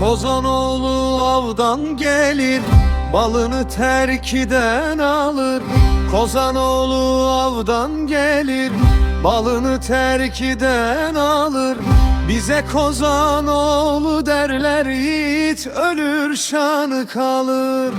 Kozanoğlu avdan gelir Balını terkiden alır. Kozanoğlu avdan gelir Balını terkiden alır. Bize Kozanoğlu derler yiğit Ölür şanı kalır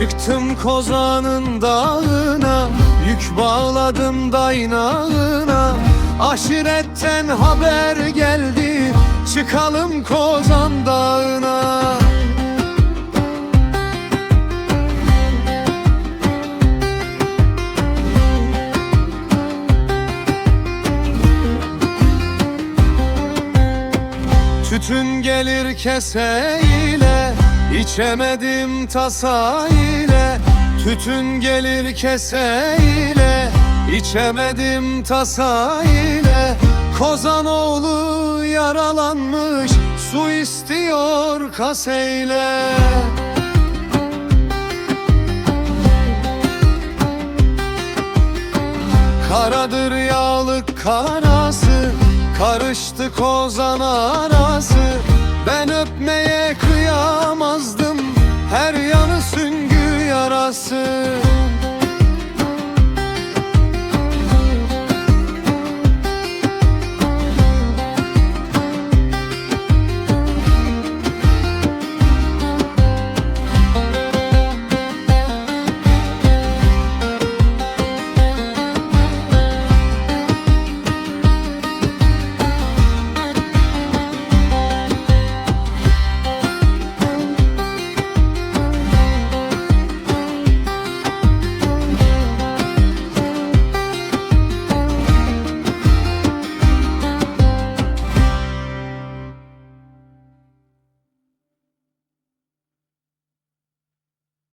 Çıktım kozanın dağına Yük bağladım daynağına. Aşiretten haber geldi Çıkalım kozan dağına. Tütün gelir keseyle içemedim tasa ile Tütün gelir keseyle. İçemedim tasa ile Kozanoğlu yaralanmış Su istiyor kaseyle. Karadır yağlık karası Karıştı kozan arası You.